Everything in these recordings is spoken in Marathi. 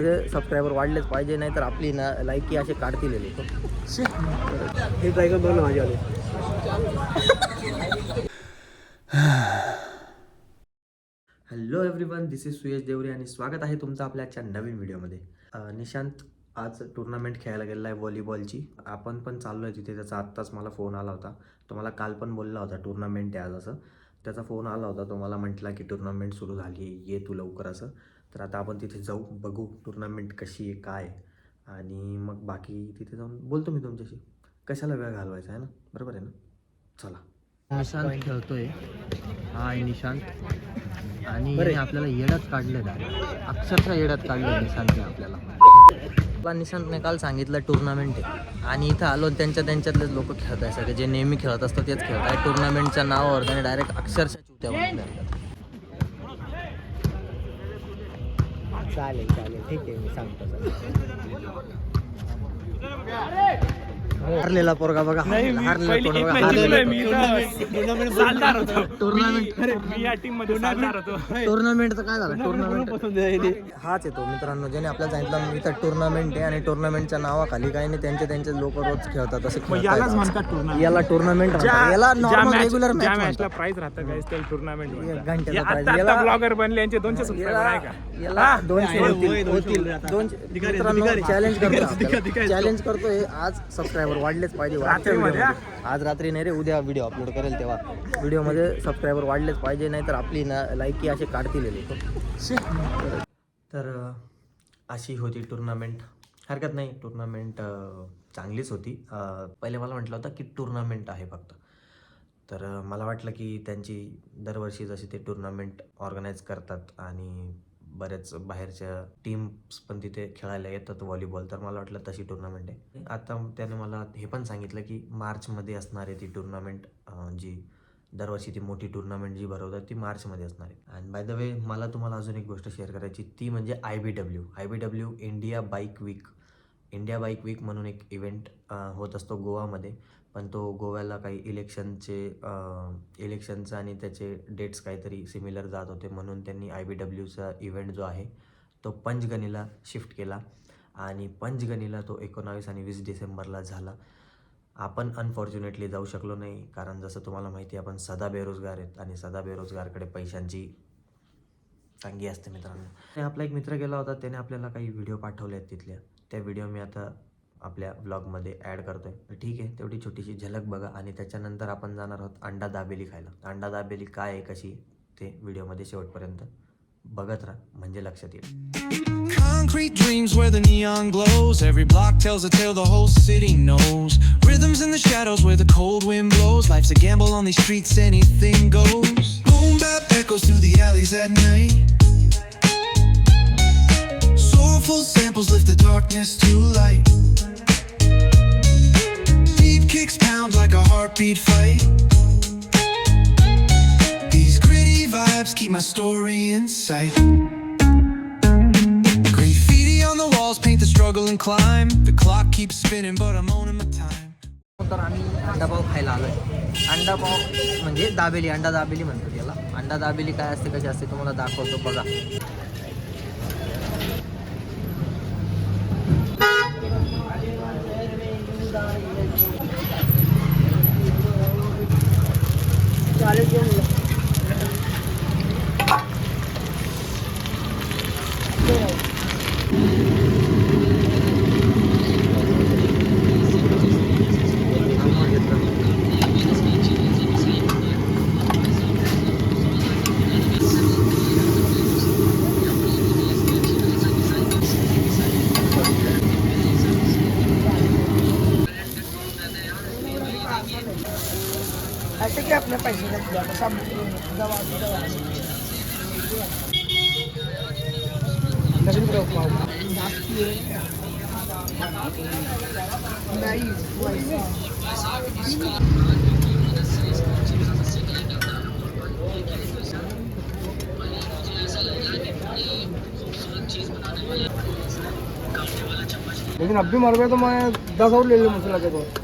सबस्क्रायबर वाढलेच पाहिजे नाही तर आपली ना लायकी असे काढतील हे हे कर बघ ना माझे आले? Hello everyone this is Suyash Deore आणि स्वागत आहे तुमचं आपल्या आजच्या नवीन व्हिडिओमध्ये निशांत आज टुर्नामेंट खेळायला गेलेला आहे व्हॉलीबॉलची आपण पण चाललो आहे तिथे त्याचा आत्ताच मला फोन आला होता. तो मला काल पण बोलला होता टुर्नामेंट आहे आज असं. त्याचा फोन आला होता तो मला म्हटला की टुर्नामेंट सुरू झाली ये तू लवकर असं. तर आता आपण तिथे जाऊ बघू टुर्नामेंट कशी आहे काय. आणि मग बाकी तिथे जाऊन बोलतो मी तुमच्याशी. कशाला वेळ घालवायचा आहे ना? बरोबर आहे ना? चला. निशांत खेळतोय. हा आहे निशांत. आणि. आपल्याला येड्यात काढलेलं आहे अक्षरशः येड्यात काढलं निशांतने आपल्याला. मला निशांतने काल सांगितलं टुर्नामेंट आहे. आणि इथं आलो त्यांच्या त्यांच्यातलेच लोक खेळत आहे सगळे. जे नेहमी खेळत असतात तेच खेळत आहे टुर्नामेंटच्या नावावर त्याने डायरेक्ट अक्षरशः चुत्या चालेल चालेल. ठीक आहे मी सांगतो. हारलेला पोरगा बघा हारलेला टुर्नामेंट टुर्नामेंटचं काय झालं टुर्नामेंट हाच येतो मित्रांनो ज्याने आपल्याला सांगितलं इथं टुर्नामेंट आहे आणि टुर्नामेंटच्या नावाखाली काही नाही त्यांचे त्यांचे लोक रोज खेळतात असं याला टुर्नामेंट याला नॉर्मल रेग्युलर मॅच प्राइस राहतं काय टुर्नामेंट घंट्याचा. याला- ब्लॉगर बनले यांचे दोनशे याला दोनशे होतील दोनशे. चॅलेंज करतो. चॅलेंज करतोय आज सबस्क्रायबर वाढलेच पाहिजे. आज रात्री नाही रे उद्या व्हिडिओ अपलोड करेल तेव्हा. व्हिडिओमध्ये सबस्क्रायबर वाढलेच पाहिजे नाही तर आपली ना लायकी असे काढतील लोक. तर अशी होती टुर्नामेंट हरकत नाही टुर्नामेंट चांगलीच होती. पहिले मला म्हटलं होतं की टुर्नामेंट आहे फक्त. तर मला वाटलं की त्यांची दरवर्षी जशी ते टुर्नामेंट ऑर्गनाईज करतात आणि बऱ्याच बाहेरच्या टीम्स पण तिथे खेळायला येतात व्हॉलीबॉल तर मला वाटलं तशी टुर्नामेंट आहे. आता त्याने मला हे पण सांगितलं की मार्चमध्ये असणार आहे ती टुर्नामेंट जी दरवर्षी ती मोठी टुर्नामेंट जी भरवतात ती मार्चमध्ये असणार आहे. आणि बाय द वे मला तुम्हाला अजून एक गोष्ट शेअर करायची. ती म्हणजे I B W I B W India bike week India bike week म्हणून एक इव्हेंट होत असतो गोवामध्ये. पण तो गोव्याला काही इलेक्शनचे इलेक्शनचं आणि त्याचे डेट्स काहीतरी सिमिलर जात होते म्हणून त्यांनी आय बी डब्ल्यूचा इव्हेंट जो आहे तो पंचगणीला शिफ्ट केला. आणि पंचगणीला तो एकोणावीस आणि वीस डिसेंबरला झाला. आपण अनफॉर्च्युनेटली जाऊ शकलो नाही कारण जसं तुम्हाला माहिती आहे आपण सदा बेरोजगार आहेत आणि सदा बेरोजगारकडे पैशांची तंगी असते मित्रांनो. आणि आपला एक मित्र गेला होता त्याने आपल्याला काही व्हिडिओ पाठवले आहेत तिथल्या. त्या व्हिडिओ मी आता आपल्या ब्लॉगमध्ये ॲड करतोय तर ठीक आहे तेवढी छोटीशी झलक बघा आणि त्याच्यानंतर आपण जाणार आहोत अंडा दाबेली खायला अंडा दाबेली काय आहे कशी ते व्हिडिओमध्ये शेवटपर्यंत बघत राहा म्हणजे लक्षात येईल Concrete dreams where the neon glows. Every block tells a tale the whole city knows. Rhythms in the shadows where the cold wind blows. Life's a gamble on these streets, anything goes. Boom bap echoes through the alleys at night. Soulful samples lift the darkness to light. kicks pound like a heartbeat fight. These gritty vibes keep my story in sight. Graffiti on the walls paint the struggle and climb. The clock keeps spinning, but I'm owning my time. तर आम्ही अंडापाव खायला आलोय अंडापाव म्हणजे दाबेली अंडा दाबेली म्हणतात याला अंडा दाबेली काय असते कशी असते तुम्हाला दाखवतो बघा सब दवा लेकिन अब भी मर गए तो मैं दस और ले लूँ मुझे लगे तो।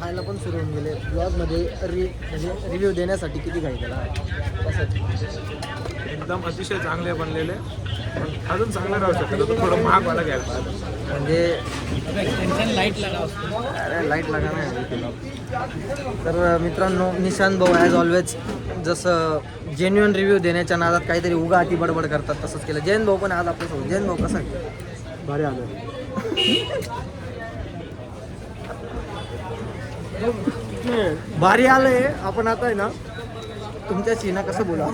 खायला पण सुरू होऊन गेले. ब्लॉगमध्ये रि म्हणजे रिव्ह्यू देण्यासाठी किती काही त्याला एकदम अतिशय चांगले बनलेले. पण अजून चांगलं राहू शकतं. तर थोडं महाग मला घ्यायला पाहिजे म्हणजे अरे लाइट लागा नाही तर मित्रांनो निशांत भाऊ ॲज ऑलवेज जसं जेन्युअन रिव्ह्यू देण्याच्या नादात काहीतरी उगा अति बडबड करतात तसंच केलं. जैन भाऊ पण आज आपल्यासोबत. जैन भाऊ कसा आहे? भारी आलं भारी आलंय. आपण आता आहे ना तुमच्याशी ना कसं बोला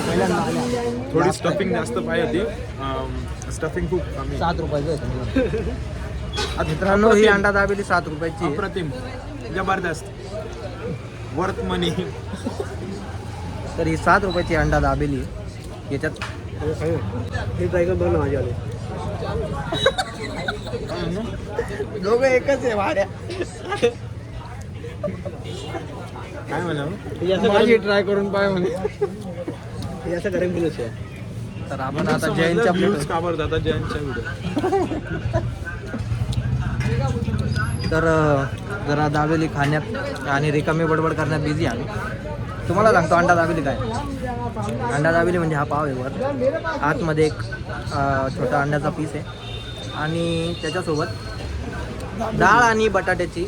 पहिल्यांदा आले थोडी स्टफिंग जास्त पाहिजे होती. स्टफिंग खूप कमी. सात रुपयाचं. मित्रांनो ही अंडा दाबेली सात रुपयाची. आहे. अप्रतिम. जबरदस्त. वर्थ मनी तर ही सात रुपयाची अंडा दाबेली. आहे. याच्यात हे कर बघ ना माझी आले दोघं एकच आहे भाड्या काय म्हणा? माझी ट्राय करून पाय म्हणे. असं करेन केलंच आहे तर आपण आता जैनच्या व्ह्यूज प्लेट- का बरं जातात जयंतच्या व्हिडिओ तर जरा दाबेली खाण्यात आणि रिकामी बडबड करण्यात बिझी आम्ही. तुम्हाला सांगतो अंडा दाबेली काय? अंडा दाबेली म्हणजे हा पाव आहे वर. आतमध्ये एक छोटा अंड्याचा पीस आहे. आणि त्याच्यासोबत डाळ आणि बटाट्याची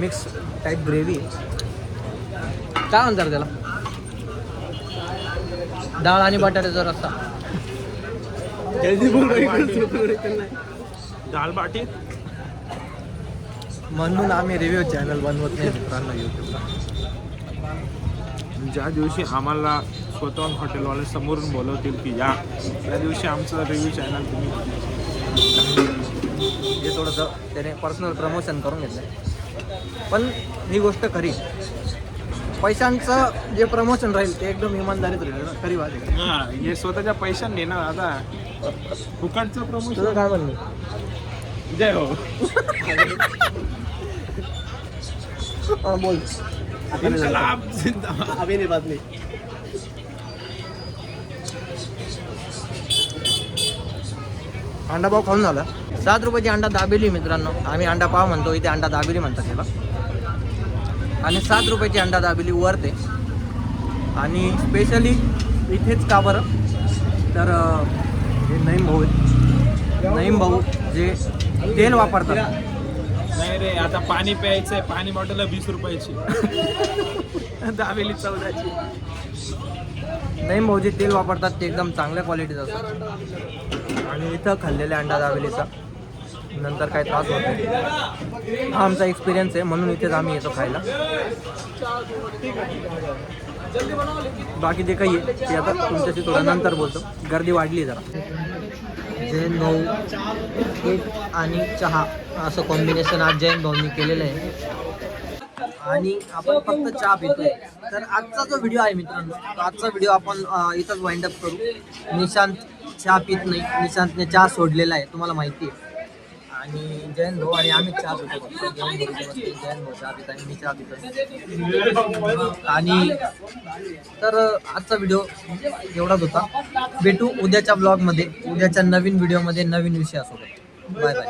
मिक्स टाईप ग्रेव्ही काय म्हणतात त्याला? डाळ आणि बटाट्याचा रस्सा. दाल बाटी. म्हणून आम्ही रिव्ह्यू चॅनल बनवत नाही मित्रांनो यूट्यूबला ज्या दिवशी आम्हाला स्वतःहून हॉटेलवाले समोरून बोलवतील की या त्या दिवशी आमचं रिव्ह्यू चॅनल तुम्ही हे थोडंसं त्याने पर्सनल प्रमोशन करून घेतलं पण ही गोष्ट खरी. पैशांचं जे प्रमोशन राहील ते एकदम इमानदारीत राहील ना खरी आहे. हा, स्वतःच्या पैशाने देणार आता फुकटचं प्रमोशन काय म्हणणं? जय हो. हा, बोल. इन्कलाब जिंदाबाद. अभी बातमी. अंडा पाव खाऊन झाला. सात रुपयाची अंडा दाबेली मित्रांनो. आम्ही अंडा पाव म्हणतो इथे अंडा दाबेली म्हणतात त्याला आणि सात रुपयाची अंडा दाबेली वरते आणि स्पेशली इथेच का बरं? तर हे नईम भाऊ नईम भाऊ जे तेल वापरतात. नाही रे आता पाणी प्यायचंय पाणी बॉटल वीस रुपयाची. दाबेली चौदाची. नाही भाऊजी तेल वापरतात ते एकदम चांगल्या क्वालिटीचं असतं. आणि इथं खाल्लेल्या अंडा दाबेलीचा नंतर काही त्रास होत नाही. हा आमचा एक्सपिरियन्स आहे म्हणून इथेच आम्ही येतो खायला. बाकी जे काही आहे ते आता तुमच्याशी थोडं नंतर बोलतो. गर्दी वाढली जरा. जैन भाऊ एक आणि चहा असं कॉम्बिनेशन आज जैन भाऊनी केलेलं आहे. आणि आपण फक्त चहा पितोय. तर आजचा जो व्हिडिओ आहे मित्रांनो आजचा व्हिडिओ आपण इथंच वाइंड अप करू. निशांत चहा पित नाही. निशांतने चहा सोडलेला आहे तुम्हाला माहिती आहे. आणि जैन भाऊ आणि आम्ही चहा पितो जयंत जैन भाऊ जैन चहा पित आणि मी चहा पितो आणि तर आजचा व्हिडिओ एवढाच होता. भेटू उद्याच्या ब्लॉगमध्ये उद्याच्या नवीन व्हिडिओमध्ये नवीन विषय असो बाय बाय